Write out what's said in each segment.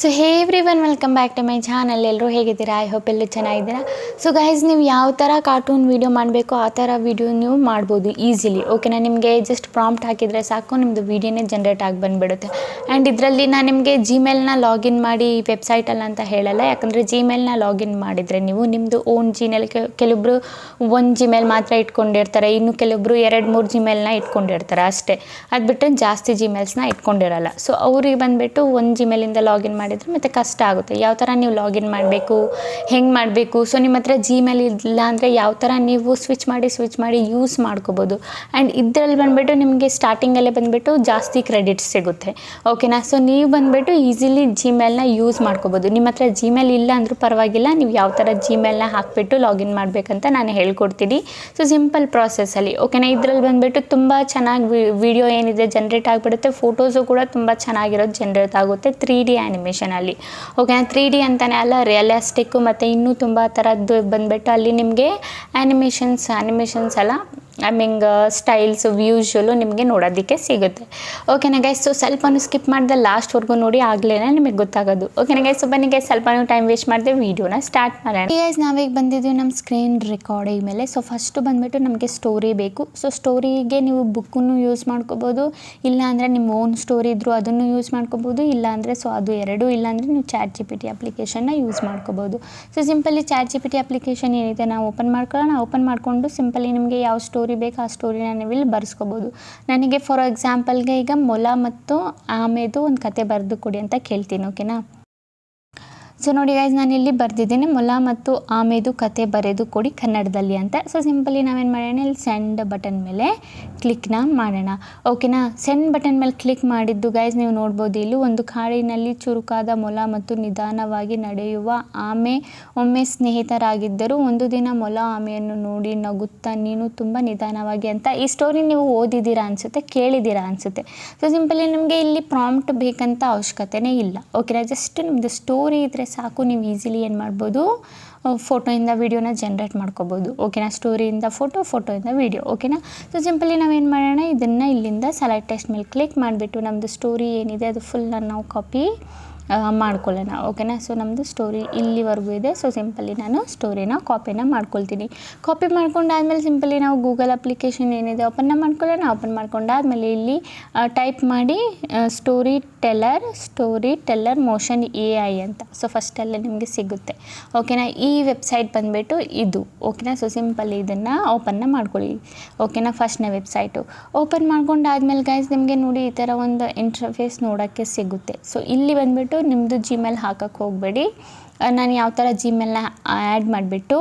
So hey every one welcome back to my channel ಎಲ್ಲರೂ ಹೇಗಿದ್ದೀರಾ? I hope ಎಲ್ಲರೂ ಚೆನ್ನಾಗಿದ್ದೀರಾ. ಸೊ ಗೈಸ್ ನೀವು ಯಾವ ಥರ ಕಾರ್ಟೂನ್ ವೀಡಿಯೋ ಮಾಡಬೇಕು ಆ ಥರ ವೀಡಿಯೋ ನೀವು ಮಾಡ್ಬೋದು ಈಸಿಲಿ ಓಕೆನಾ ನಿಮಗೆ ಜಸ್ಟ್ ಪ್ರಾಂಪ್ಟ್ ಹಾಕಿದರೆ ಸಾಕು ನಿಮ್ಮದು ವೀಡಿಯೋನೇ ಜನ್ರೇಟ್ ಆಗಿ ಬಂದುಬಿಡುತ್ತೆ. ಆ್ಯಂಡ್ ಇದರಲ್ಲಿ ನಾನು ನಿಮಗೆ ಜಿಮೇಲ್ನ ಲಾಗಿನ್ ಮಾಡಿ ವೆಬ್ಸೈಟಲ್ಲ ಅಂತ ಹೇಳಲ್ಲ, ಯಾಕಂದರೆ ಜಿಮೇಲ್ನ ಲಾಗಿನ್ ಮಾಡಿದರೆ ನೀವು ನಿಮ್ಮದು ಓನ್ ಜಿಮೇಲ್ ಕೆಲವೊಬ್ಬರು ಒಂದು ಜಿಮೇಲ್ ಮಾತ್ರ ಇಟ್ಕೊಂಡಿರ್ತಾರೆ, ಇನ್ನು ಕೆಲವೊಬ್ಬರು ಎರಡು, ಮೂರು ಜಿಮೇಲ್ನ ಇಟ್ಕೊಂಡಿರ್ತಾರೆ ಅಷ್ಟೇ. ಅದು ಬಿಟ್ಟು ಜಾಸ್ತಿ ಜಿಮೇಲ್ಸ್ನ ಇಟ್ಕೊಂಡಿರಲ್ಲ. ಸೊ ಅವ್ರಿಗೆ ಬಂದುಬಿಟ್ಟು ಒಂದು ಜಿಮೇಲಿಂದ ಲಾಗಿನ್ ಮಾಡಿದರೆ ಮತ್ತೆ ಕಷ್ಟ ಆಗುತ್ತೆ. ಯಾವ ಥರ ನೀವು ಲಾಗಿನ್ ಮಾಡಬೇಕು, ಹೆಂಗೆ ಮಾಡಬೇಕು? ಸೊ ನಿಮ್ಮ ಹತ್ರ ಜಿಮೇಲ್ ಇಲ್ಲ ಅಂದರೆ ಯಾವ ಥರ ನೀವು ಸ್ವಿಚ್ ಮಾಡಿ ಸ್ವಿಚ್ ಮಾಡಿ ಯೂಸ್ ಮಾಡ್ಕೋಬೋದು. ಆ್ಯಂಡ್ ಇದರಲ್ಲಿ ಬಂದುಬಿಟ್ಟು ನಿಮಗೆ ಸ್ಟಾರ್ಟಿಂಗಲ್ಲೇ ಬಂದುಬಿಟ್ಟು ಜಾಸ್ತಿ ಕ್ರೆಡಿಟ್ಸ್ ಸಿಗುತ್ತೆ. ಓಕೆನಾ ಸೊ ನೀವು ಬಂದುಬಿಟ್ಟು ಈಸಿಲಿ ಜಿಮೇಲ್ನ ಯೂಸ್ ಮಾಡ್ಕೋಬೋದು. ನಿಮ್ಮ ಹತ್ರ ಜಿಮೇಲ್ ಇಲ್ಲ ಅಂದರೂ ಪರವಾಗಿಲ್ಲ, ನೀವು ಯಾವ ಥರ ಜಿಮೇಲ್ನ ಹಾಕಿಬಿಟ್ಟು ಲಾಗಿನ್ ಮಾಡಬೇಕಂತ ನಾನು ಹೇಳ್ಕೊಡ್ತೀನಿ. ಸೊ ಸಿಂಪಲ್ ಪ್ರಾಸೆಸ್ಸಲ್ಲಿ ಓಕೆನಾ ಇದರಲ್ಲಿ ಬಂದುಬಿಟ್ಟು ತುಂಬ ಚೆನ್ನಾಗಿ ವಿಡಿಯೋ ಏನಿದೆ ಜನ್ರೇಟ್ ಆಗಿಬಿಡುತ್ತೆ. ಫೋಟೋಸು ಕೂಡ ತುಂಬ ಚೆನ್ನಾಗಿರೋದು ಜನ್ರೇಟ್ ಆಗುತ್ತೆ. ತ್ರೀ ಡಿ ಆ್ಯನಿಮೇಷನಲ್ಲಿ ಓಕೆ ತ್ರೀ ಡಿ ಅಂತಲೇ ಅಲ್ಲ ರಿಯಲಿಸ್ಟಿಕ್ಕು ಮತ್ತು ಇನ್ನೂ ತುಂಬ ಥರದ್ದು ಬಂದುಬಿಟ್ಟು ಅಲ್ಲಿ ನಿಮಗೆ ಆ್ಯನಿಮೇಷನ್ಸ್ ಆ್ಯನಿಮೇಷನ್ಸ್ ಎಲ್ಲ ಐ ಮೀನ್ ಸ್ಟೈಲ್ಸ್ ವ್ಯೂಶಲು ನಿಮಗೆ ನೋಡೋದಕ್ಕೆ ಸಿಗುತ್ತೆ. ಓಕೆನಾ ಗೈಸ್ ಸೊ ಸ್ವಲ್ಪನೂ ಸ್ಕಿಪ್ ಮಾಡಿದೆ ಲಾಸ್ಟ್ವರೆಗೂ ನೋಡಿ ಆಗಲೇ ನಿಮಗೆ ಗೊತ್ತಾಗೋದು. ಓಕೆನಾ ಗೈಸ್ ಸೊ ಬನ್ನಿ ಸ್ವಲ್ಪನೂ ಟೈಮ್ ವೇಸ್ಟ್ ಮಾಡಿದೆ ವೀಡಿಯೋನ ಸ್ಟಾರ್ಟ್ ಮಾಡೋಣ. ಗೈಸ್ ನಾವೀಗ ಬಂದಿದ್ದೀವಿ ನಮ್ಮ ಸ್ಕ್ರೀನ್ ರೆಕಾರ್ಡಿಂಗ್ ಮೇಲೆ. ಸೊ ಫಸ್ಟು ಬಂದುಬಿಟ್ಟು ನಮಗೆ ಸ್ಟೋರಿ ಬೇಕು. ಸೊ ಸ್ಟೋರಿಗೆ ನೀವು ಬುಕ್ಕನ್ನು ಯೂಸ್ ಮಾಡ್ಕೋಬೋದು. ಇಲ್ಲಾಂದರೆ ನಿಮ್ಮ ಓನ್ ಸ್ಟೋರಿ ಇದ್ದರೂ ಅದನ್ನು ಯೂಸ್ ಮಾಡ್ಕೋಬೋದು. ಇಲ್ಲಾಂದರೆ ಸೊ ಅದು ಎರಡೂ ಇಲ್ಲಾಂದರೆ ನೀವು ಚಾಟ್ ಜಿ ಪಿ ಟಿ ಅಪ್ಲಿಕೇಶನ್ನ ಯೂಸ್ ಮಾಡ್ಕೋಬೋದು. So simply Chat G P T application ಏನಿದೆ, ನಾವು ಓಪನ್ ಮಾಡ್ಕೊಳ್ಳೋಣ. ಓಪನ್ ಮಾಡಿಕೊಂಡು ಸಿಂಪಲಿ ನಿಮಗೆ ಯಾವ ಸ್ಟೋರಿ ಬೇಕು, ಆ ಸ್ಟೋರಿನ ನೀವು ಇಲ್ಲಿ ಬರ್ಸ್ಕೋಬೋದು. ನನಗೆ ಫಾರ್ ಎಕ್ಸಾಂಪಲ್ಗೆ ಈಗ ಮೊಲ ಮತ್ತು ಆಮೆದು ಒಂದು ಕತೆ ಬರೆದು ಕೊಡಿ ಅಂತ ಕೇಳ್ತೀನಿ ಓಕೆನಾ ಸೊ ನೋಡಿ ಗೈಸ್ ನಾನು ಇಲ್ಲಿ ಬರೆದಿದ್ದೀನಿ. ಮೊಲ ಮತ್ತು ಆಮೇದು ಕತೆ ಬರೆದು ಕೊಡಿ ಕನ್ನಡದಲ್ಲಿ ಅಂತ. ಸೊ ಸಿಂಪಲಿ ನಾವೇನು ಮಾಡೋಣ? ಇಲ್ಲಿ ಸೆಂಡ್ ಬಟನ್ ಮೇಲೆ ಕ್ಲಿಕ್ನ ಮಾಡೋಣ. ಓಕೆನಾ ಸೆಂಡ್ ಬಟನ್ ಮೇಲೆ ಕ್ಲಿಕ್ ಮಾಡಿದ್ದು ಗೈಸ್ ನೀವು ನೋಡ್ಬೋದು ಇಲ್ಲಿ ಒಂದು ಕಾಡಿನಲ್ಲಿ ಚುರುಕಾದ ಮೊಲ ಮತ್ತು ನಿಧಾನವಾಗಿ ನಡೆಯುವ ಆಮೆ. ಒಮ್ಮೆ ಸ್ನೇಹಿತರಾಗಿದ್ದರು ಒಂದು ದಿನ ಮೊಲ ಆಮೆಯನ್ನು ನೋಡಿ ನಗುತ್ತಾ, ನೀನು ತುಂಬ ನಿಧಾನವಾಗಿ ಅಂತ. ಈ ಸ್ಟೋರಿ ನೀವು ಓದಿದ್ದೀರಾ ಅನಿಸುತ್ತೆ, ಕೇಳಿದ್ದೀರಾ ಅನಿಸುತ್ತೆ. ಸೊ ಸಿಂಪಲಿ ನಿಮಗೆ ಇಲ್ಲಿ ಪ್ರಾಂಪ್ಟ್ ಬೇಕಂತ ಅವಶ್ಯಕತೆನೇ ಇಲ್ಲ. ಓಕೆನಾ ಜಸ್ಟ್ ನಿಮ್ಮದು ಸ್ಟೋರಿ ಇದ್ದರೆ ಸಾಕು, ನೀವು ಈಸಿಲಿ ಏನು ಮಾಡ್ಬೋದು ಫೋಟೋಯಿಂದ ವೀಡಿಯೋನ ಜನ್ರೇಟ್ ಮಾಡ್ಕೋಬೋದು. ಓಕೆನಾ ಸ್ಟೋರಿಯಿಂದ ಫೋಟೋ ಫೋಟೋಯಿಂದ ವೀಡಿಯೋ ಓಕೆನಾ ಸೊ ಸಿಂಪಲಿ ನಾವೇನು ಮಾಡೋಣ? ಇದನ್ನು ಇಲ್ಲಿಂದ ಸೆಲೆಕ್ಟ್ ಟೆಸ್ಟ್ ಮೇಲೆ ಕ್ಲಿಕ್ ಮಾಡಿಬಿಟ್ಟು ನಮ್ಮದು ಸ್ಟೋರಿ ಏನಿದೆ, ಅದು ಫುಲ್ಲ ನಾವು ಕಾಪಿ ಮಾಡ್ಕೊಳ್ಳೋಣ, ಓಕೆನಾ? ಸೊ ನಮ್ಮದು ಸ್ಟೋರಿ ಇಲ್ಲಿವರೆಗೂ ಇದೆ. ಸೊ ಸಿಂಪಲಿ ನಾನು ಸ್ಟೋರಿನ ಕಾಪಿನ ಮಾಡ್ಕೊಳ್ತೀನಿ. ಕಾಪಿ ಮಾಡ್ಕೊಂಡಾದ್ಮೇಲೆ ಸಿಂಪಲಿ ನಾವು ಗೂಗಲ್ ಅಪ್ಲಿಕೇಶನ್ ಏನಿದೆ ಓಪನ್ನ ಮಾಡ್ಕೊಳ್ಳೋಣ. ಓಪನ್ ಮಾಡ್ಕೊಂಡಾದ್ಮೇಲೆ ಇಲ್ಲಿ ಟೈಪ್ ಮಾಡಿ story teller story teller motion A I ಅಂತ. ಸೊ ಫಸ್ಟಲ್ಲೇ ನಿಮಗೆ ಸಿಗುತ್ತೆ. ಓಕೆನಾ? ಈ ವೆಬ್ಸೈಟ್ ಬಂದುಬಿಟ್ಟು ಇದು. ಓಕೆನಾ? ಸೊ ಸಿಂಪಲ್ ಇದನ್ನು ಓಪನ್ನ ಮಾಡ್ಕೊಳ್ಳಿ. ಓಕೆನಾ? ಫಸ್ಟ್ನೇ ವೆಬ್ಸೈಟು ಓಪನ್ ಮಾಡ್ಕೊಂಡಾದ್ಮೇಲೆ ಗೈಸ್ ನಿಮಗೆ ನೋಡಿ ಈ ಥರ ಒಂದು ಇಂಟರ್ಫೇಸ್ ನೋಡೋಕ್ಕೆ ಸಿಗುತ್ತೆ. ಸೊ ಇಲ್ಲಿ ಬಂದುಬಿಟ್ಟು ನಿಮ್ಮದು ಜಿಮೇಲ್ ಹಾಕಕ್ಕೆ ಹೋಗಬೇಡಿ. ನಾನು ಯಾವ ಥರ ಜಿಮೇಲ್ನ ಆ್ಯಡ್ ಮಾಡಿಬಿಟ್ಟು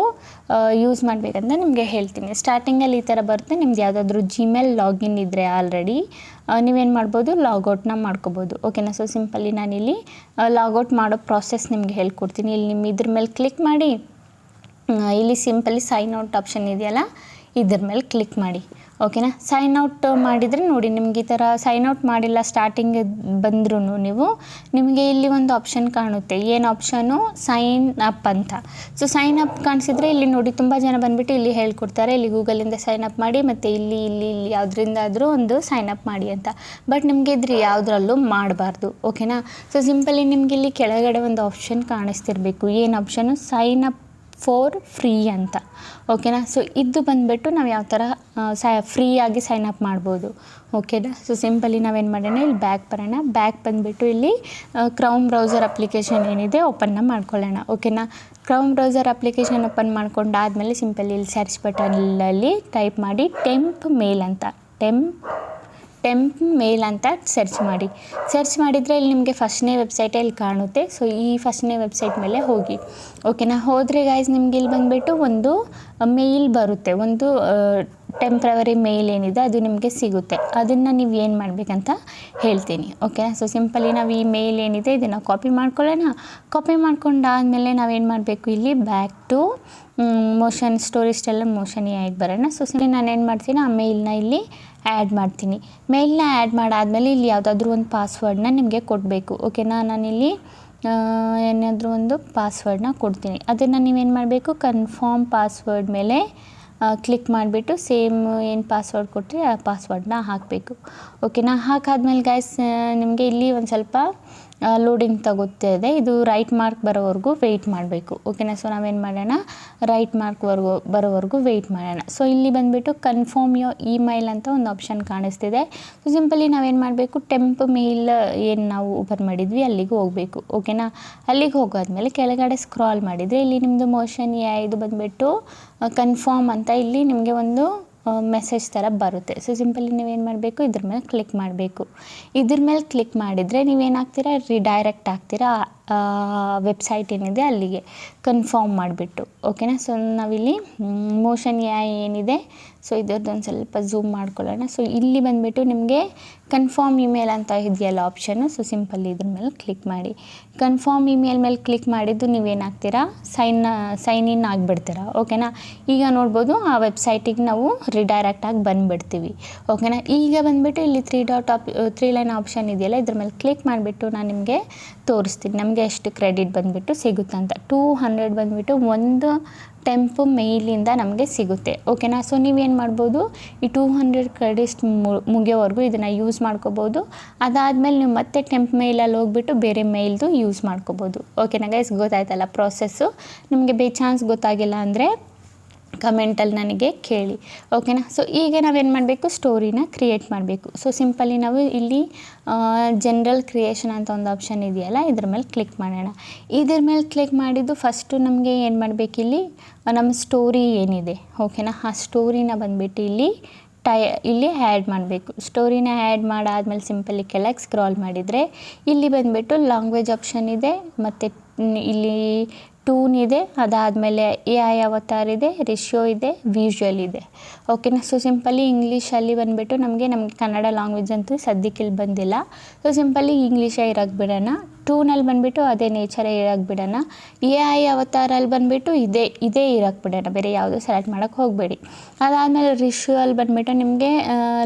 ಯೂಸ್ ಮಾಡಬೇಕಂತ ನಿಮಗೆ ಹೇಳ್ತೀನಿ. ಸ್ಟಾರ್ಟಿಂಗಲ್ಲಿ ಈ ಥರ ಬರುತ್ತೆ, ನಿಮ್ದು ಯಾವುದಾದ್ರೂ ಜಿಮೇಲ್ ಲಾಗಿನ್ ಇದ್ದರೆ ಆಲ್ರೆಡಿ ನೀವೇನು ಮಾಡ್ಬೋದು ಲಾಗೌಟ್ನ ಮಾಡ್ಕೋಬೋದು. ಓಕೆನಾ ಸೊ ಸಿಂಪಲಿ ನಾನಿಲ್ಲಿ ಲಾಗೌಟ್ ಮಾಡೋ ಪ್ರಾಸೆಸ್ ನಿಮಗೆ ಹೇಳ್ಕೊಡ್ತೀನಿ. ಇಲ್ಲಿ ನಿಮ್ಮ ಇದ್ರ ಮೇಲೆ ಕ್ಲಿಕ್ ಮಾಡಿ ಇಲ್ಲಿ ಸಿಂಪಲಿ ಸೈನ್ ಔಟ್ ಆಪ್ಷನ್ ಇದೆಯಲ್ಲ, ಇದ್ರ ಮೇಲೆ ಕ್ಲಿಕ್ ಮಾಡಿ. ಓಕೆನಾ? ಸೈನ್ ಔಟ್ ಮಾಡಿದರೆ ನೋಡಿ, ನಿಮ್ಗೆ ಈ ಥರ ಸೈನ್ ಔಟ್ ಮಾಡಿಲ್ಲ ಸ್ಟಾರ್ಟಿಂಗ್ ಬಂದ್ರೂ ನೀವು, ನಿಮಗೆ ಇಲ್ಲಿ ಒಂದು ಆಪ್ಷನ್ ಕಾಣುತ್ತೆ. ಏನು ಆಪ್ಷನು ಸೈನ್ ಅಪ್ ಅಂತ. ಸೊ ಸೈನ್ ಅಪ್ ಕಾಣಿಸಿದ್ರೆ ಇಲ್ಲಿ ನೋಡಿ, ತುಂಬ ಜನ ಬಂದುಬಿಟ್ಟು ಇಲ್ಲಿ ಹೇಳ್ಕೊಡ್ತಾರೆ. ಇಲ್ಲಿ ಗೂಗಲಿಂದ ಸೈನ್ ಅಪ್ ಮಾಡಿ, ಮತ್ತು ಇಲ್ಲಿ ಇಲ್ಲಿ ಇಲ್ಲಿ ಯಾವುದರಿಂದಾದರೂ ಒಂದು ಸೈನ್ ಅಪ್ ಮಾಡಿ ಅಂತ. ಬಟ್ ನಿಮಗೆ ಇದ್ರೆ ಯಾವುದ್ರಲ್ಲೂ ಮಾಡಬಾರ್ದು. ಓಕೆನಾ? ಸೊ ಸಿಂಪಲಿ ನಿಮಗೆ ಇಲ್ಲಿ ಕೆಳಗಡೆ ಒಂದು ಆಪ್ಷನ್ ಕಾಣಿಸ್ತಿರ್ಬೇಕು. ಏನು option sign up for free ಅಂತ. ಓಕೆನಾ ಸೊ ಇದು ಬಂದುಬಿಟ್ಟು ನಾವು ಯಾವ ಥರ ಸೈ ಫ್ರೀಯಾಗಿ ಸೈನ್ ಅಪ್ ಮಾಡ್ಬೋದು. ಓಕೆನಾ ಸೊ ಸಿಂಪಲಿ ನಾವೇನು ಮಾಡೋಣ? ಇಲ್ಲಿ ಬ್ಯಾಕ್ ಬರೋಣ. ಬ್ಯಾಕ್ ಬಂದುಬಿಟ್ಟು ಇಲ್ಲಿ ಕ್ರೌಮ್ ಬ್ರೌಸರ್ ಅಪ್ಲಿಕೇಶನ್ ಏನಿದೆ ಓಪನ್ನ ಮಾಡ್ಕೊಳ್ಳೋಣ. ಓಕೆನಾ ಕ್ರೌಮ್ ಬ್ರೌಸರ್ ಅಪ್ಲಿಕೇಶನ್ ಓಪನ್ ಮಾಡ್ಕೊಂಡಾದಮೇಲೆ ಸಿಂಪಲಿ ಇಲ್ಲಿ ಸರ್ಚ್ ಬಟನಲ್ಲಿ ಟೈಪ್ ಮಾಡಿ ಟೆಂಪ್ ಮೇಲ್ ಅಂತ. ಟೆಂಪ್ ಟೆಂಪ್ ಮೇಲ್ ಅಂತ ಸರ್ಚ್ ಮಾಡಿ. ಸರ್ಚ್ ಮಾಡಿದರೆ ಇಲ್ಲಿ ನಿಮಗೆ ಫಸ್ಟ್ನೇ ವೆಬ್ಸೈಟೇ ಇಲ್ಲಿ ಕಾಣುತ್ತೆ. ಸೊ ಈ ಫಸ್ಟ್ನೇ ವೆಬ್ಸೈಟ್ ಮೇಲೆ ಹೋಗಿ. ಓಕೆನಾ ಹೋದರೆ ಗೈಸ್ ನಿಮ್ಗೆ ಇಲ್ಲಿ ಬಂದುಬಿಟ್ಟು ಒಂದು ಮೇಲ್ ಬರುತ್ತೆ. ಒಂದು ಟೆಂಪ್ರವರಿ ಮೇಲ್ ಏನಿದೆ, ಅದು ನಿಮಗೆ ಸಿಗುತ್ತೆ. ಅದನ್ನು ನೀವು ಏನು ಮಾಡಬೇಕಂತ ಹೇಳ್ತೀನಿ. ಓಕೆನಾ ಸೊ ಸಿಂಪಲಿ ನಾವು ಈ ಮೇಲ್ ಏನಿದೆ, ಇದನ್ನು ಕಾಪಿ ಮಾಡ್ಕೊಳ್ಳೋಣ. ಕಾಪಿ ಮಾಡ್ಕೊಂಡಾದಮೇಲೆ ನಾವೇನು ಮಾಡಬೇಕು ಇಲ್ಲಿ? ಬ್ಯಾಕ್ ಟು ಮೋಷನ್ ಸ್ಟೋರಿಸ್ಟೆಲ್ಲ ಮೋಷನ್ ಆಗಿ ಬರೋಣ. ಸೊ ಸಿಂಪಲಿ ನಾನು ಏನು ಮಾಡ್ತೀನಿ, ಆ ಮೇಲ್ನ ಇಲ್ಲಿ ಆ್ಯಡ್ ಮಾಡ್ತೀನಿ. ಮೇಲ್ನ ಆ್ಯಡ್ ಮಾಡಾದಮೇಲೆ ಇಲ್ಲಿ ಯಾವುದಾದ್ರೂ ಒಂದು ಪಾಸ್ವರ್ಡ್ನ ನಿಮಗೆ ಕೊಡಬೇಕು. ಓಕೆನಾ ನಾನಿಲ್ಲಿ ಏನಾದರೂ ಒಂದು ಪಾಸ್ವರ್ಡ್ನ ಕೊಡ್ತೀನಿ. ಅದನ್ನು ನೀವೇನು ಮಾಡಬೇಕು? ಕನ್ಫರ್ಮ್ ಪಾಸ್ವರ್ಡ್ ಮೇಲೆ ಕ್ಲಿಕ್ ಮಾಡಿಬಿಟ್ಟು ಸೇಮ್ ಏನು ಪಾಸ್ವರ್ಡ್ ಕೊಟ್ಟರೆ ಆ ಪಾಸ್ವರ್ಡ್ನ ಹಾಕಬೇಕು. ಓಕೆನಾ ಹಾಕಾದ್ಮೇಲೆ ಗೈಸ್ ನಿಮಗೆ ಇಲ್ಲಿ ಒಂದು ಸ್ವಲ್ಪ ಲೋಡಿಂಗ್ ತಗೋತಿದೆ ಇದು. ರೈಟ್ ಮಾರ್ಕ್ ಬರೋವರೆಗೂ ವೆಯ್ಟ್ ಮಾಡಬೇಕು. ಓಕೆನಾ ಸೊ ನಾವೇನು ಮಾಡೋಣ? ರೈಟ್ ಮಾರ್ಕ್ವರೆಗೂ ಬರೋವರೆಗೂ ವೆಯ್ಟ್ ಮಾಡೋಣ. ಸೊ ಇಲ್ಲಿ ಬಂದುಬಿಟ್ಟು ಕನ್ಫರ್ಮ್ ಯೋ ಇಮೇಲ್ ಅಂತ ಒಂದು ಆಪ್ಷನ್ ಕಾಣಿಸ್ತಿದೆ. ಸೊ ಸಿಂಪಲಿ ನಾವೇನು ಮಾಡಬೇಕು? ಟೆಂಪ್ ಮೇಲ್ ಏನು ನಾವು ಓಪನ್ ಮಾಡಿದ್ವಿ, ಅಲ್ಲಿಗೆ ಹೋಗಬೇಕು. ಓಕೆನಾ ಅಲ್ಲಿಗೆ ಹೋಗೋದ್ಮೇಲೆ ಕೆಳಗಡೆ ಸ್ಕ್ರಾಲ್ ಮಾಡಿದರೆ ಇಲ್ಲಿ ನಿಮ್ಮದು ಮೋಷನ್ ಇದು ಬಂದುಬಿಟ್ಟು ಕನ್ಫರ್ಮ್ ಅಂತ ಇಲ್ಲಿ ನಿಮಗೆ ಒಂದು ಮೆಸೇಜ್ ಥರ ಬರುತ್ತೆ. ಸೊ ಸಿಂಪಲಿ ನೀವೇನು ಮಾಡಬೇಕು? ಇದ್ರ ಮೇಲೆ ಕ್ಲಿಕ್ ಮಾಡಬೇಕು. ಇದ್ರ ಮೇಲೆ ಕ್ಲಿಕ್ ಮಾಡಿದರೆ ನೀವೇನಾಗ್ತೀರಾ ರಿಡೈರೆಕ್ಟ್ ಆಗ್ತೀರಾ? ವೆಬ್ಸೈಟ್ ಏನಿದೆ ಅಲ್ಲಿಗೆ ಕನ್ಫರ್ಮ್ ಮಾಡಿಬಿಟ್ಟು ಓಕೆನಾ ಸೊ ನಾವಿಲ್ಲಿ ಮೋಷನ್ ಯಾ ಏನಿದೆ ಸೊ ಇದರದ್ದು ಒಂದು ಸ್ವಲ್ಪ ಝೂಮ್ ಮಾಡ್ಕೊಳ್ಳೋಣ. ಸೊ ಇಲ್ಲಿ ಬಂದುಬಿಟ್ಟು ನಿಮಗೆ ಕನ್ಫರ್ಮ್ ಇಮೇಲ್ ಅಂತ ಇದೆಯಲ್ಲ ಆಪ್ಷನ್ನು ಸೊ ಸಿಂಪಲ್ ಇದ್ರ ಮೇಲೆ ಕ್ಲಿಕ್ ಮಾಡಿ. ಕನ್ಫರ್ಮ್ ಇಮೇಲ್ ಮೇಲೆ ಕ್ಲಿಕ್ ಮಾಡಿದ್ದು ನೀವೇನಾಗ್ತೀರಾ? ಸೈನ್ ಸೈನ್ ಇನ್ ಆಗಿಬಿಡ್ತೀರಾ ಓಕೆನಾ ಈಗ ನೋಡ್ಬೋದು ಆ ವೆಬ್ಸೈಟಿಗೆ ನಾವು ರಿಡೈರೆಕ್ಟ್ ಆಗಿ ಬಂದುಬಿಡ್ತೀವಿ ಓಕೆನಾ ಈಗ ಬಂದುಬಿಟ್ಟು ಇಲ್ಲಿ three dot app three line option ಇದೆಯಲ್ಲ, ಇದ್ರ ಮೇಲೆ ಕ್ಲಿಕ್ ಮಾಡಿಬಿಟ್ಟು ನಾನು ನಿಮಗೆ ತೋರಿಸ್ತೀನಿ. ನಮಗೆ ಎಷ್ಟು ಕ್ರೆಡಿಟ್ ಬಂದುಬಿಟ್ಟು ಸಿಗುತ್ತೆ ಅಂತ. ಟೂ ಹಂಡ್ರೆಡ್ ಬಂದುಬಿಟ್ಟು ಒಂದು ಟೆಂಪು ಮೇಲಿಂದ ನಮಗೆ ಸಿಗುತ್ತೆ. ಓಕೆನಾ? ಸೊ ನೀವೇನು ಮಾಡ್ಬೋದು? ಈ ಟೂ ಹಂಡ್ರೆಡ್ ಕ್ರೆಡಿಟ್ಸ್ ಮುಗಿಯೋವರೆಗೂ ಇದನ್ನು ಯೂಸ್ ಮಾಡ್ಕೋಬೋದು. ಅದಾದಮೇಲೆ ನೀವು ಮತ್ತೆ ಟೆಂಪ್ ಮೇಲಲ್ಲಿ ಹೋಗ್ಬಿಟ್ಟು ಬೇರೆ ಮೇಲ್ದು ಯೂಸ್ ಮಾಡ್ಕೋಬೋದು. ಓಕೆನಾ ಗೈಸ್ ಗೊತ್ತಾಯ್ತಲ್ಲ ಪ್ರಾಸೆಸ್ಸು ನಿಮಗೆ ಬೇ ಚಾನ್ಸ್ ಗೊತ್ತಾಗಿಲ್ಲ ಅಂದರೆ ಕಮೆಂಟಲ್ಲಿ ನನಗೆ ಕೇಳಿ, ಓಕೆನಾ? ಸೊ ಈಗ ನಾವೇನು ಮಾಡಬೇಕು? ಸ್ಟೋರಿನ ಕ್ರಿಯೇಟ್ ಮಾಡಬೇಕು. ಸೊ ಸಿಂಪಲಿ ನಾವು ಇಲ್ಲಿ ಜನ್ರಲ್ ಕ್ರಿಯೇಷನ್ ಅಂತ ಒಂದು ಆಪ್ಷನ್ ಇದೆಯಲ್ಲ, ಇದ್ರ ಮೇಲೆ ಕ್ಲಿಕ್ ಮಾಡೋಣ. ಇದ್ರ ಮೇಲೆ ಕ್ಲಿಕ್ ಮಾಡಿದ್ದು ಫಸ್ಟು ನಮಗೆ ಏನು ಮಾಡಬೇಕು ಇಲ್ಲಿ? ನಮ್ಮ ಸ್ಟೋರಿ ಏನಿದೆ, ಓಕೆನಾ? ಆ ಸ್ಟೋರಿನ ಬಂದುಬಿಟ್ಟು ಇಲ್ಲಿ ಟೈ, ಇಲ್ಲಿ ಆ್ಯಡ್ ಮಾಡಬೇಕು. ಸ್ಟೋರಿನ ಆ್ಯಡ್ ಮಾಡಾದ್ಮೇಲೆ ಸಿಂಪಲಿ ಕೆಳಗೆ ಸ್ಕ್ರಾಲ್ ಮಾಡಿದರೆ, ಇಲ್ಲಿ ಬಂದುಬಿಟ್ಟು ಲ್ಯಾಂಗ್ವೇಜ್ ಆಪ್ಷನ್ ಇದೆ, ಮತ್ತು ಇಲ್ಲಿ ಟೂನ್ ಇದೆ, ಅದಾದಮೇಲೆ ಎ ಐ ಅವತಾರ್ ಇದೆ ರಿಶ್ಯೋ ಇದೆ ವಿಜುವಲ್ ಇದೆ. ಓಕೆನಾ ಸೊ ಸಿಂಪಲಿ ಇಂಗ್ಲೀಷಲ್ಲಿ ಬಂದುಬಿಟ್ಟು ನಮಗೆ ನಮಗೆ ಕನ್ನಡ ಲ್ಯಾಂಗ್ವೇಜ್ ಅಂತೂ ಸದ್ಯಕ್ಕೆ ಇಲ್ಲಿ ಬಂದಿಲ್ಲ. ಸೊ ಸಿಂಪಲಿ ಇಂಗ್ಲೀಷೇ ಇರೋಕ್ಕೆ ಬಿಡೋಣ. ಟೂನಲ್ಲಿ ಬಂದುಬಿಟ್ಟು ಅದೇ ನೇಚರೇ ಇರೋಕ್ಕೆ ಬಿಡೋಣ ಎ ಐ ಅವತಾರಲ್ಲಿ ಬಂದುಬಿಟ್ಟು ಇದೇ ಇದೇ ಇರೋಕ್ಕೆ ಬಿಡೋಣ ಬೇರೆ ಯಾವುದೂ ಸೆಲೆಕ್ಟ್ ಮಾಡೋಕ್ಕೆ ಹೋಗಬೇಡಿ. ಅದಾದಮೇಲೆ ರಿಶುವಲ್ ಬಂದುಬಿಟ್ಟು ನಿಮಗೆ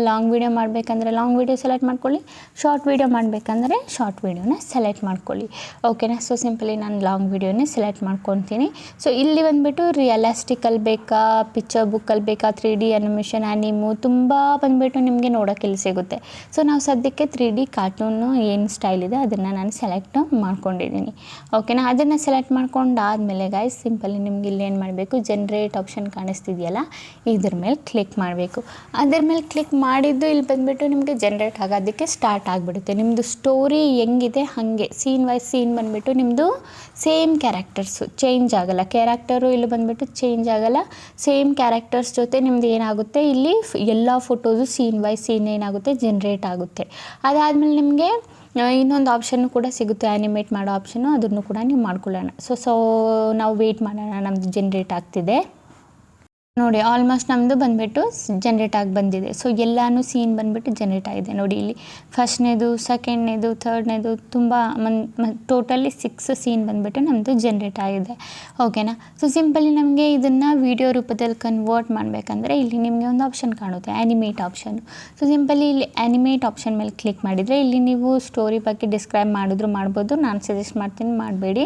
ಲಾಂಗ್ ವೀಡಿಯೋ ಮಾಡಬೇಕಂದ್ರೆ ಲಾಂಗ್ ವೀಡಿಯೋ ಸೆಲೆಕ್ಟ್ ಮಾಡ್ಕೊಳ್ಳಿ. ಶಾರ್ಟ್ ವೀಡಿಯೋ ಮಾಡಬೇಕಂದ್ರೆ ಶಾರ್ಟ್ ವೀಡಿಯೋನ ಸೆಲೆಕ್ಟ್ ಮಾಡ್ಕೊಳ್ಳಿ. ಓಕೆನಾ? ಸೊ ಸಿಂಪಲಿ ನಾನು ಲಾಂಗ್ ವೀಡಿಯೋನೇ ಸೆಲೆಕ್ಟ್ ಮಾಡ್ಕೊತೀನಿ. ಸೊ ಇಲ್ಲಿ ಬಂದುಬಿಟ್ಟು ರಿಯಲಿಸ್ಟಿಕಲ್ಲಿ ಬೇಕಾ, ಪಿಕ್ಚರ್ ಬುಕ್ಕಲ್ಲಿ ಬೇಕಾ, ತ್ರೀ ಡಿ ಅನಿಮೇಷನ್ ಆ್ಯನಿಮು ತುಂಬ ಬಂದುಬಿಟ್ಟು ನಿಮಗೆ ನೋಡೋಕ್ಕೆ ಇಲ್ಲಿ ಸಿಗುತ್ತೆ. ಸೊ ನಾವು ಸದ್ಯಕ್ಕೆ ತ್ರೀ ಡಿ ಕಾರ್ಟೂನು ಏನು ಸ್ಟೈಲ್ ಇದೆ ಅದನ್ನು ನಾನು ಸೆಲೆಕ್ಟ್ ಮಾಡ್ಕೊಂಡಿದ್ದೀನಿ. ಓಕೆನಾ ಅದನ್ನು ಸೆಲೆಕ್ಟ್ ಮಾಡ್ಕೊಂಡಾದಮೇಲೆ ಗಾಯ್ಸ್ ಸಿಂಪಲಿ ನಿಮ್ಗೆ ಇಲ್ಲಿ ಏನು ಮಾಡಬೇಕು ಜನ್ರೇಟ್ ಆಪ್ಷನ್ ಕಾಣಿಸ್ತಿದೆಯಲ್ಲ, ಇದ್ರ ಮೇಲೆ ಕ್ಲಿಕ್ ಮಾಡಬೇಕು. ಅದ್ರ ಮೇಲೆ ಕ್ಲಿಕ್ ಮಾಡಿದ್ದು ಇಲ್ಲಿ ಬಂದುಬಿಟ್ಟು ನಿಮಗೆ ಜನ್ರೇಟ್ ಆಗೋದಕ್ಕೆ ಸ್ಟಾರ್ಟ್ ಆಗಿಬಿಡುತ್ತೆ. ನಿಮ್ಮದು ಸ್ಟೋರಿ ಹೆಂಗಿದೆ, ಹಾಗೆ ಸೀನ್ ವೈಸ್ ಸೀನ್ ಬಂದುಬಿಟ್ಟು ನಿಮ್ಮದು ಸೇಮ್ ಕ್ಯಾರೆಕ್ಟರ್ಸು ಚೇಂಜ್ ಆಗೋಲ್ಲ. ಕ್ಯಾರೆಕ್ಟರು ಇಲ್ಲಿ ಬಂದುಬಿಟ್ಟು ಚೇಂಜ್ ಆಗೋಲ್ಲ. ಸೇಮ್ ಕ್ಯಾರೆಕ್ಟರ್ಸ್ ಜೊತೆ ನಿಮ್ದು ಏನಾಗುತ್ತೆ, ಇಲ್ಲಿ ಎಲ್ಲ ಫೋಟೋಸು ಸೀನ್ ವೈಸ್ ಸೀನ್ ಏನಾಗುತ್ತೆ ಜನ್ರೇಟ್ ಆಗುತ್ತೆ. ಅದಾದಮೇಲೆ ನಿಮಗೆ ಇನ್ನೊಂದು ಆಪ್ಷನ್ನು ಕೂಡ ಸಿಗುತ್ತೆ ಆ್ಯನಿಮೇಟ್ ಮಾಡೋ ಆಪ್ಷನ್ನು ಅದನ್ನು ಕೂಡ ನೀವು ಮಾಡ್ಕೊಳ್ಳೋಣ. ಸೊ ಸೊ ನಾವು ವೆಯ್ಟ್ ಮಾಡೋಣ ನಮ್ಮದು ಜನ್ರೇಟ್ ಆಗ್ತಿದೆ. ನೋಡಿ ಆಲ್ಮೋಸ್ಟ್ ನಮ್ಮದು ಬಂದುಬಿಟ್ಟು ಜನ್ರೇಟ್ ಆಗಿ ಬಂದಿದೆ. ಸೊ ಎಲ್ಲನೂ ಸೀನ್ ಬಂದುಬಿಟ್ಟು ಜನ್ರೇಟ್ ಆಗಿದೆ. ನೋಡಿ, ಇಲ್ಲಿ ಫಸ್ಟ್ನೇದು ಸೆಕೆಂಡ್ನೇದು ಥರ್ಡ್ನೇದು ತುಂಬ ಮನ್ ಟೋಟಲಿ ಸಿಕ್ಸ್ ಸೀನ್ ಬಂದುಬಿಟ್ಟು ನಮ್ಮದು ಜನ್ರೇಟ್ ಆಗಿದೆ. ಓಕೆನಾ ಸೊ ಸಿಂಪಲಿ ನಮಗೆ ಇದನ್ನು ವೀಡಿಯೋ ರೂಪದಲ್ಲಿ ಕನ್ವರ್ಟ್ ಮಾಡಬೇಕಂದ್ರೆ ಇಲ್ಲಿ ನಿಮಗೆ ಒಂದು ಆಪ್ಷನ್ ಕಾಣುತ್ತೆ ಆ್ಯನಿಮೇಟ್ ಆಪ್ಷನ್ನು ಸೊ ಸಿಂಪಲಿ ಇಲ್ಲಿ ಆ್ಯನಿಮೇಟ್ ಆಪ್ಷನ್ ಮೇಲೆ ಕ್ಲಿಕ್ ಮಾಡಿದರೆ ಇಲ್ಲಿ ನೀವು ಸ್ಟೋರಿ ಬಗ್ಗೆ ಡಿಸ್ಕ್ರೈಬ್ ಮಾಡಿದ್ರು ಮಾಡ್ಬೋದು. ನಾನು ಸಜೆಸ್ಟ್ ಮಾಡ್ತೀನಿ, ಮಾಡಬೇಡಿ.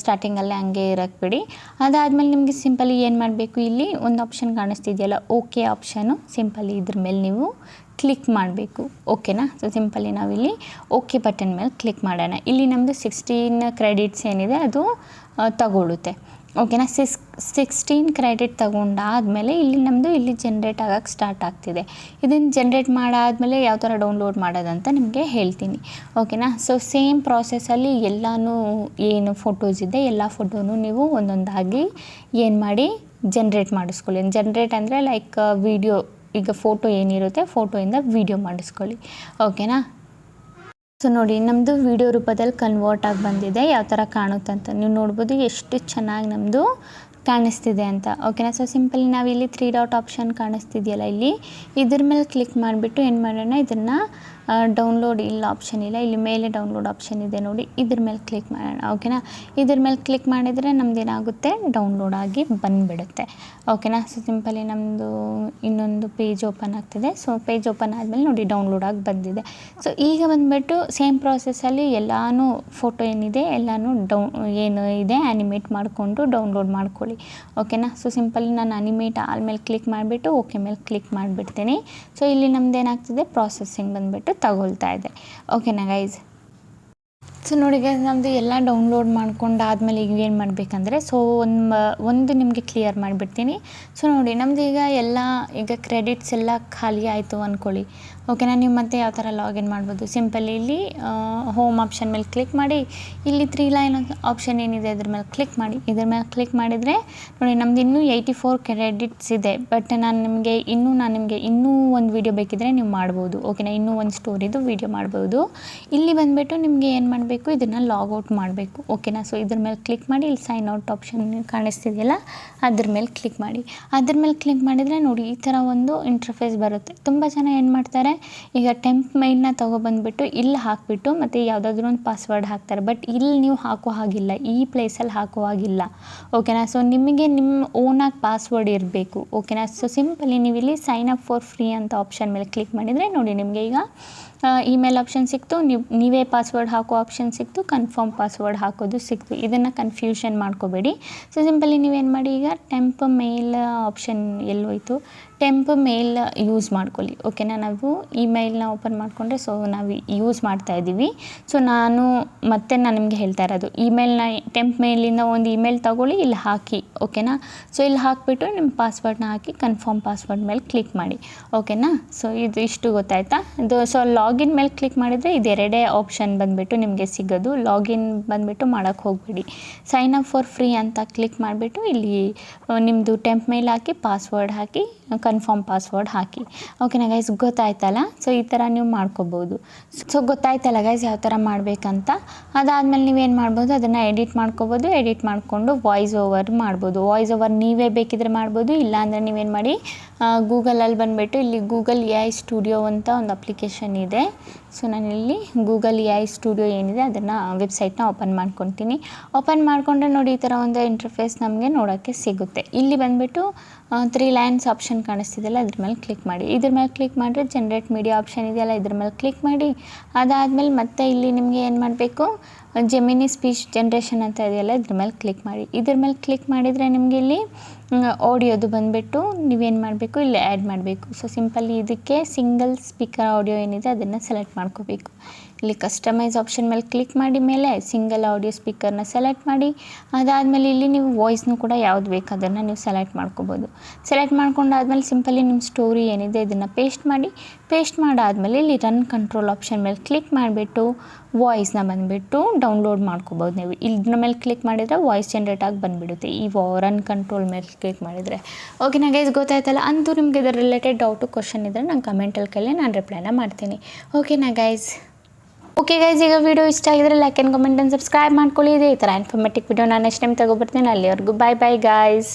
ಸ್ಟಾರ್ಟಿಂಗಲ್ಲೇ ಹಂಗೆ ಇರಕ್ಕೆ ಬಿಡಿ. ಅದಾದಮೇಲೆ ನಿಮಗೆ ಸಿಂಪಲಿ ಏನು ಮಾಡಬೇಕು ಇಲ್ಲಿ? ಒಂದು ಆಪ್ಷನ್ ಕಾಣಿಸ್ತಿದೆಯಲ್ಲ, ಓಕೆ ಆಪ್ಷನು, ಸಿಂಪಲಿ ಇದ್ರ ಮೇಲೆ ನೀವು ಕ್ಲಿಕ್ ಮಾಡಬೇಕು, ಓಕೆನಾ? ಸೊ ಸಿಂಪಲಿ ನಾವಿಲ್ಲಿ ಓಕೆ ಬಟನ್ ಮೇಲೆ ಕ್ಲಿಕ್ ಮಾಡೋಣ. ಇಲ್ಲಿ ನಮ್ಮದು ಸಿಕ್ಸ್ಟೀನ್ ಕ್ರೆಡಿಟ್ಸ್ ಏನಿದೆ, ಅದು ತಗೊಳುತ್ತೆ. ಓಕೆನಾ? ಸಿಕ್ಸ್ ಸಿಕ್ಸ್ಟೀನ್ ಕ್ರೆಡಿಟ್ ತಗೊಂಡಾದಮೇಲೆ ಇಲ್ಲಿ ನಮ್ಮದು ಇಲ್ಲಿ ಜನ್ರೇಟ್ ಆಗೋಕ್ಕೆ ಸ್ಟಾರ್ಟ್ ಆಗ್ತಿದೆ. ಇದನ್ನು ಜನ್ರೇಟ್ ಮಾಡಾದಮೇಲೆ ಯಾವ ಥರ ಡೌನ್ಲೋಡ್ ಮಾಡೋದಂತ ನಿಮಗೆ ಹೇಳ್ತೀನಿ. ಓಕೆನಾ? ಸೊ ಸೇಮ್ ಪ್ರಾಸೆಸಲ್ಲಿ ಎಲ್ಲನೂ ಏನು ಫೋಟೋಸ್ ಇದೆ, ಎಲ್ಲ ಫೋಟೋನು ನೀವು ಒಂದೊಂದಾಗಿ ಏನು ಮಾಡಿ ಜನ್ರೇಟ್ ಮಾಡಿಸ್ಕೊಳ್ಳಿ. ಜನ್ರೇಟ್ ಅಂದರೆ ಲೈಕ್ ವಿಡಿಯೋ ಈಗ ಫೋಟೋ ಏನಿರುತ್ತೆ ಫೋಟೋಯಿಂದ ವಿಡಿಯೋ ಮಾಡಿಸ್ಕೊಳ್ಳಿ. ಓಕೆನಾ ಸೊ ನೋಡಿ ನಮ್ಮದು ವಿಡಿಯೋ ರೂಪದಲ್ಲಿ ಕನ್ವರ್ಟ್ ಆಗಿ ಬಂದಿದೆ. ಯಾವ ಥರ ಕಾಣುತ್ತೆ ಅಂತ ನೀವು ನೋಡ್ಬೋದು ಎಷ್ಟು ಚೆನ್ನಾಗಿ ನಮ್ಮದು ಕಾಣಿಸ್ತಿದೆ ಅಂತ. ಓಕೆನಾ ಸೊ ಸಿಂಪಲಿ ನಾವಿಲ್ಲಿ ತ್ರೀ ಡಾಟ್ ಆಪ್ಷನ್ ಕಾಣಿಸ್ತಿದೆಯಲ್ಲ ಇಲ್ಲಿ. ಇದ್ರ ಮೇಲೆ ಕ್ಲಿಕ್ ಮಾಡಿಬಿಟ್ಟು ಏನು ಮಾಡೋಣ, ಇದನ್ನು ಡೌನ್ಲೋಡ್ ಇಲ್ಲ ಆಪ್ಷನ್ ಇಲ್ಲ. ಇಲ್ಲಿ ಮೇಲೆ ಡೌನ್ಲೋಡ್ ಆಪ್ಷನ್ ಇದೆ ನೋಡಿ. ಇದ್ರ ಮೇಲೆ ಕ್ಲಿಕ್ ಮಾಡೋಣ ಓಕೆನಾ ಇದ್ರ ಮೇಲೆ ಕ್ಲಿಕ್ ಮಾಡಿದರೆ ನಮ್ದು ಏನಾಗುತ್ತೆ? ಡೌನ್ಲೋಡ್ ಆಗಿ ಬಂದುಬಿಡುತ್ತೆ ಓಕೆನಾ ಸೊ ಸಿಂಪಲಿ ನಮ್ಮದು ಇನ್ನೊಂದು ಪೇಜ್ ಓಪನ್ ಆಗ್ತಿದೆ. ಸೊ ಪೇಜ್ ಓಪನ್ ಆದಮೇಲೆ ನೋಡಿ ಡೌನ್ಲೋಡ್ ಆಗಿ ಬಂದಿದೆ. ಸೊ ಈಗ ಬಂದುಬಿಟ್ಟು ಸೇಮ್ ಪ್ರಾಸೆಸ್ಸಲ್ಲಿ ಎಲ್ಲನೂ ಫೋಟೋ ಏನಿದೆ, ಎಲ್ಲನೂ ಡೌ ಏನು ಇದೆ ಆ್ಯನಿಮೇಟ್ ಮಾಡಿಕೊಂಡು ಡೌನ್ಲೋಡ್ ಮಾಡ್ಕೊಳ್ಳಿ ಓಕೆನಾ ಸೊ ಸಿಂಪಲಿ ನಾನು ಅನಿಮೇಟ್ ಆಲ್ಮೇಲೆ ಕ್ಲಿಕ್ ಮಾಡಿಬಿಟ್ಟು ಓಕೆ ಮೇಲೆ ಕ್ಲಿಕ್ ಮಾಡಿಬಿಡ್ತೀನಿ. ಸೊ ಇಲ್ಲಿ ನಮ್ದು ಏನಾಗ್ತಿದೆ? ಪ್ರಾಸೆಸಿಂಗ್ ಬಂದುಬಿಟ್ಟು ತಗೊಳ್ತಾ ಇದೆ. ಓಕೆನಾ ಗೈಸ್ ಸೊ ನೋಡಿ ಗೈಸ್ ನಮ್ಮದು ಎಲ್ಲ ಡೌನ್ಲೋಡ್ ಮಾಡ್ಕೊಂಡು ಆದಮೇಲೆ ಈಗ ಏನು ಮಾಡಬೇಕಂದ್ರೆ ಸೊ ಒಂದು ಒಂದು ನಿಮಗೆ ಕ್ಲಿಯರ್ ಮಾಡಿಬಿಡ್ತೀನಿ. ಸೊ ನೋಡಿ ನಮ್ಮದು ಈಗ ಎಲ್ಲ, ಈಗ ಕ್ರೆಡಿಟ್ಸ್ ಎಲ್ಲ ಖಾಲಿ ಆಯಿತು ಅಂದ್ಕೊಳ್ಳಿ ಓಕೆನಾ ನೀವು ಮತ್ತೆ ಯಾವ ಥರ ಲಾಗಿನ್ ಮಾಡ್ಬೋದು? ಸಿಂಪಲ್ ಇಲ್ಲಿ ಹೋಮ್ ಆಪ್ಷನ್ ಮೇಲೆ ಕ್ಲಿಕ್ ಮಾಡಿ, ಇಲ್ಲಿ ತ್ರೀ ಲೈನ್ ಆಪ್ಷನ್ ಏನಿದೆ ಅದ್ರ ಮೇಲೆ ಕ್ಲಿಕ್ ಮಾಡಿ. ಇದ್ರ ಮೇಲೆ ಕ್ಲಿಕ್ ಮಾಡಿದರೆ, ನೋಡಿ, ನಮ್ದು ಇನ್ನೂ ಏಯ್ಟಿ ಫೋರ್ ಕ್ರೆಡಿಟ್ಸ್ ಇದೆ. ಬಟ್ ನಾನು ನಿಮಗೆ ಇನ್ನೂ, ನಾನು ನಿಮಗೆ ಇನ್ನೂ ಒಂದು ವೀಡಿಯೋ ಬೇಕಿದ್ರೆ ನೀವು ಮಾಡ್ಬೋದು. ಓಕೆನಾ ಇನ್ನೂ ಒಂದು ಸ್ಟೋರಿದು ವೀಡಿಯೋ ಮಾಡ್ಬೋದು. ಇಲ್ಲಿ ಬಂದುಬಿಟ್ಟು ನಿಮಗೆ ಏನು ಮಾಡಬೇಕು? ಇದನ್ನು ಲಾಗೌಟ್ ಮಾಡಬೇಕು. ಓಕೆನಾ ಸೊ ಇದ್ರ ಮೇಲೆ ಕ್ಲಿಕ್ ಮಾಡಿ, ಇಲ್ಲಿ ಸೈನ್ ಔಟ್ ಆಪ್ಷನ್ ಕಾಣಿಸ್ತಿದೆಯಲ್ಲ, ಅದ್ರ ಮೇಲೆ ಕ್ಲಿಕ್ ಮಾಡಿ. ಅದ್ರ ಮೇಲೆ ಕ್ಲಿಕ್ ಮಾಡಿದರೆ ನೋಡಿ, ಈ ಥರ ಒಂದು ಇಂಟರ್ಫೇಸ್ ಬರುತ್ತೆ. ತುಂಬ ಜನ ಏನು ಮಾಡ್ತಾರೆ? ಈಗ ಟೆಂಪ್ ಮೈಲ್ನ ತೊಗೊಬಂದ್ಬಿಟ್ಟು ಇಲ್ಲಿ ಹಾಕಿಬಿಟ್ಟು ಮತ್ತು ಯಾವುದಾದ್ರೂ ಒಂದು ಪಾಸ್ವರ್ಡ್ ಹಾಕ್ತಾರೆ. ಬಟ್ ಇಲ್ಲಿ ನೀವು ಹಾಕೋ ಹಾಗಿಲ್ಲ. ಈ ಪ್ಲೇಸಲ್ಲಿ ಹಾಕೋ ಹಾಗಿಲ್ಲ. ಓಕೆನಾ ಸೊ ನಿಮಗೆ ನಿಮ್ಮ ಓನಾಗಿ ಪಾಸ್ವರ್ಡ್ ಇರಬೇಕು. ಓಕೆನಾ ಸೊ ಸಿಂಪಲಿ ನೀವು ಇಲ್ಲಿ ಸೈನ್ ಅಪ್ ಫಾರ್ ಫ್ರೀ ಅಂತ ಆಪ್ಷನ್ ಮೇಲೆ ಕ್ಲಿಕ್ ಮಾಡಿದರೆ ನೋಡಿ ನಿಮಗೆ ಈಗ ಇಮೇಲ್ ಆಪ್ಷನ್ ಸಿಕ್ತು, ನೀವು, ನೀವೇ ಪಾಸ್ವರ್ಡ್ ಹಾಕೋ ಆಪ್ಷನ್ ಸಿಕ್ತು ಕನ್ಫರ್ಮ್ ಪಾಸ್ವರ್ಡ್ ಹಾಕೋದು ಸಿಕ್ತು. ಇದನ್ನು ಕನ್ಫ್ಯೂಷನ್ ಮಾಡ್ಕೋಬೇಡಿ. ಸೊ ಸಿಂಪಲಿ ನೀವೇನು ಮಾಡಿ ಈಗ ಟೆಂಪ್ ಮೇಲ್ ಆಪ್ಷನ್ ಎಲ್ಲೋಯ್ತು ಟೆಂಪ್ ಮೇಲ್ ಯೂಸ್ ಮಾಡ್ಕೊಳ್ಳಿ. ಓಕೆನಾ ನಾವು ಇಮೇಲ್ನ ಓಪನ್ ಮಾಡಿಕೊಂಡ್ರೆ ಸೊ ನಾವು ಯೂಸ್ ಮಾಡ್ತಾ ಇದ್ದೀವಿ. ಸೊ ನಾನು ಮತ್ತೆ ನಾನು ನಿಮಗೆ ಹೇಳ್ತಾ ಇರೋದು. ಇಮೇಲ್ನ ಟೆಂಪ್ ಮೇಲಿಂದ ಒಂದು ಇಮೇಲ್ ತಗೊಳ್ಳಿ, ಇಲ್ಲಿ ಹಾಕಿ. ಓಕೆನಾ ಸೊ ಇಲ್ಲಿ ಹಾಕಿಬಿಟ್ಟು ನಿಮ್ಮ ಪಾಸ್ವರ್ಡ್ನ ಹಾಕಿ ಕನ್ಫರ್ಮ್ ಪಾಸ್ವರ್ಡ್ ಮೇಲೆ ಕ್ಲಿಕ್ ಮಾಡಿ. ಓಕೆನಾ ಸೊ ಇದು ಇಷ್ಟು ಗೊತ್ತಾಯ್ತಾ? ಇದು ಸೊ ಲಾಗಿನ್ ಮೇಲೆ ಕ್ಲಿಕ್ ಮಾಡಿದರೆ ಇದೆರಡೇ ಆಪ್ಷನ್ ಬಂದುಬಿಟ್ಟು ನಿಮಗೆ ಸಿಗೋದು. ಲಾಗಿನ್ ಬಂದುಬಿಟ್ಟು ಮಾಡೋಕ್ಕೆ ಹೋಗಬೇಡಿ. ಸೈನ್ ಅಪ್ ಫಾರ್ ಫ್ರೀ ಅಂತ ಕ್ಲಿಕ್ ಮಾಡಿಬಿಟ್ಟು ಇಲ್ಲಿ ನಿಮ್ಮದು ಟೆಂಪ್ ಮೇಲ್ ಹಾಕಿ ಪಾಸ್ವರ್ಡ್ ಹಾಕಿ ಕನ್ಫರ್ಮ್ ಪಾಸ್ವರ್ಡ್ ಹಾಕಿ. ಓಕೆನಾ ಗೈಸ್ ಗೊತ್ತಾಯ್ತಲ್ಲ? ಸೊ ಈ ಥರ ನೀವು ಮಾಡ್ಕೋಬೋದು. ಸೊ ಗೊತ್ತಾಯ್ತಲ್ಲ ಗೈಸ್ ಯಾವ ಥರ ಮಾಡಬೇಕಂತ? ಅದಾದಮೇಲೆ ನೀವೇನು ಮಾಡ್ಬೋದು? ಅದನ್ನು ಎಡಿಟ್ ಮಾಡ್ಕೋಬೋದು. ಎಡಿಟ್ ಮಾಡಿಕೊಂಡು ವಾಯ್ಸ್ ಓವರ್ ಮಾಡ್ಬೋದು. ವಾಯ್ಸ್ ಓವರ್ ನೀವೇ ಬೇಕಿದ್ರೆ ಮಾಡ್ಬೋದು. ಇಲ್ಲಾಂದರೆ ನೀವೇನು ಮಾಡಿ ಗೂಗಲಲ್ಲಿ ಬಂದುಬಿಟ್ಟು ಇಲ್ಲಿ ಗೂಗಲ್ ಎ ಐ ಸ್ಟುಡಿಯೋ ಅಂತ ಒಂದು ಅಪ್ಲಿಕೇಶನ್ ಇದೆ. ಸೊ ನಾನಿಲ್ಲಿ ಗೂಗಲ್ ಎ ಐ ಸ್ಟುಡಿಯೋ ಏನಿದೆ ಅದನ್ನು ವೆಬ್ಸೈಟ್ನ ಓಪನ್ ಮಾಡ್ಕೊತೀನಿ. ಓಪನ್ ಮಾಡಿಕೊಂಡ್ರೆ ನೋಡಿ ಈ ಥರ ಒಂದು ಇಂಟರ್ಫೇಸ್ ನಮಗೆ ನೋಡೋಕ್ಕೆ ಸಿಗುತ್ತೆ. ಇಲ್ಲಿ ಬಂದುಬಿಟ್ಟು ತ್ರೀ ಲೈನ್ಸ್ ಆಪ್ಷನ್ ಕಾಣಿಸ್ತಿದೆಯಲ್ಲ, ಅದ್ರ ಮೇಲೆ ಕ್ಲಿಕ್ ಮಾಡಿ. ಇದ್ರ ಮೇಲೆ ಕ್ಲಿಕ್ ಮಾಡಿದ್ರೆ ಜನ್ರೇಟ್ ಮೀಡಿಯಾ ಆಪ್ಷನ್ ಇದೆಯಲ್ಲ, ಇದ್ರ ಮೇಲೆ ಕ್ಲಿಕ್ ಮಾಡಿ. ಅದಾದಮೇಲೆ ಮತ್ತೆ ಇಲ್ಲಿ ನಿಮಗೆ ಏನು ಮಾಡಬೇಕು? ಜೆಮಿನಿ ಸ್ಪೀಚ್ ಜನ್ರೇಷನ್ ಅಂತ ಇದೆಯಲ್ಲ, ಇದ್ರ ಮೇಲೆ ಕ್ಲಿಕ್ ಮಾಡಿ. ಇದ್ರ ಮೇಲೆ ಕ್ಲಿಕ್ ಮಾಡಿದರೆ ನಿಮಗೆ ಇಲ್ಲಿ ಆಡಿಯೋದು ಬಂದುಬಿಟ್ಟು ನೀವೇನು ಮಾಡಬೇಕು? ಇಲ್ಲಿ ಆ್ಯಡ್ ಮಾಡಬೇಕು. ಸೊ ಸಿಂಪಲ್ಲಿ ಇದಕ್ಕೆ ಸಿಂಗಲ್ ಸ್ಪೀಕರ್ ಆಡಿಯೋ ಏನಿದೆ, ಅದನ್ನು ಸೆಲೆಕ್ಟ್ ಮಾಡ್ಕೋಬೇಕು. ಇಲ್ಲಿ ಕಸ್ಟಮೈಸ್ ಆಪ್ಷನ್ ಮೇಲೆ ಕ್ಲಿಕ್ ಮಾಡಿ ಮೇಲೆ ಸಿಂಗಲ್ ಆಡಿಯೋ ಸ್ಪೀಕರ್ನ ಸೆಲೆಕ್ಟ್ ಮಾಡಿ. ಅದಾದಮೇಲೆ ಇಲ್ಲಿ ನೀವು ವಾಯ್ಸ್ನು ಕೂಡ ಯಾವ್ದು ಬೇಕು ಅದನ್ನು ನೀವು ಸೆಲೆಕ್ಟ್ ಮಾಡ್ಕೋಬೋದು. ಸೆಲೆಕ್ಟ್ ಮಾಡ್ಕೊಂಡಾದ್ಮೇಲೆ ಸಿಂಪಲಿ ನಿಮ್ಮ ಸ್ಟೋರಿ ಏನಿದೆ ಇದನ್ನು ಪೇಸ್ಟ್ ಮಾಡಿ. ಪೇಸ್ಟ್ ಮಾಡಾದಮೇಲೆ ಇಲ್ಲಿ ರನ್ ಕಂಟ್ರೋಲ್ ಆಪ್ಷನ್ ಮೇಲೆ ಕ್ಲಿಕ್ ಮಾಡಿಬಿಟ್ಟು ವಾಯ್ಸ್ನ ಬಂದುಬಿಟ್ಟು ಡೌನ್ಲೋಡ್ ಮಾಡ್ಕೋಬೋದು ನೀವು. ಇದ್ರ ಮೇಲೆ ಕ್ಲಿಕ್ ಮಾಡಿದರೆ ವಾಯ್ಸ್ ಜನ್ರೇಟ್ ಆಗಿ ಬಂದುಬಿಡುತ್ತೆ. ಈ ರನ್ ಕಂಟ್ರೋಲ್ ಮೇಲೆ ಕ್ಲಿಕ್ ಮಾಡಿದರೆ. ಓಕೆ ಗೈಸ್ ಗೊತ್ತಾಯ್ತಲ್ಲ? ಅಂತೂ ನಿಮಗೆ ಇದರ ರಿಲೇಟೆಡ್ ಡೌಟು ಕ್ವಶನ್ ಇದ್ದರೆ ನಾನು ಕಮೆಂಟಲ್ಲಿ ಕೇಳಿ, ನಾನು ರಿಪ್ಲೈನ ಮಾಡ್ತೀನಿ. ಓಕೆನಾ ಗೈಸ್ ಓಕೆ ಗೈಸ್ ಈಗ ವಿಡಿಯೋ ಇಷ್ಟ ಆಗಿದ್ರೆ like and comment and subscribe ಮಾಡ್ಕೊಳ್ಳಿ. ಇದೇ ಈ ಥರ ಇನ್ಫಾರ್ಮೆಟಿಕ್ ವಿಡಿಯೋ ನಾನು ನೆಕ್ಸ್ಟ್ ಟೈಮ್ ತಗೊಬರ್ತೀನಿ. ಅಲ್ಲಿವರೆಗೂ ಬಾಯ್ ಬಾಯ್ ಗಾಯ್ಸ್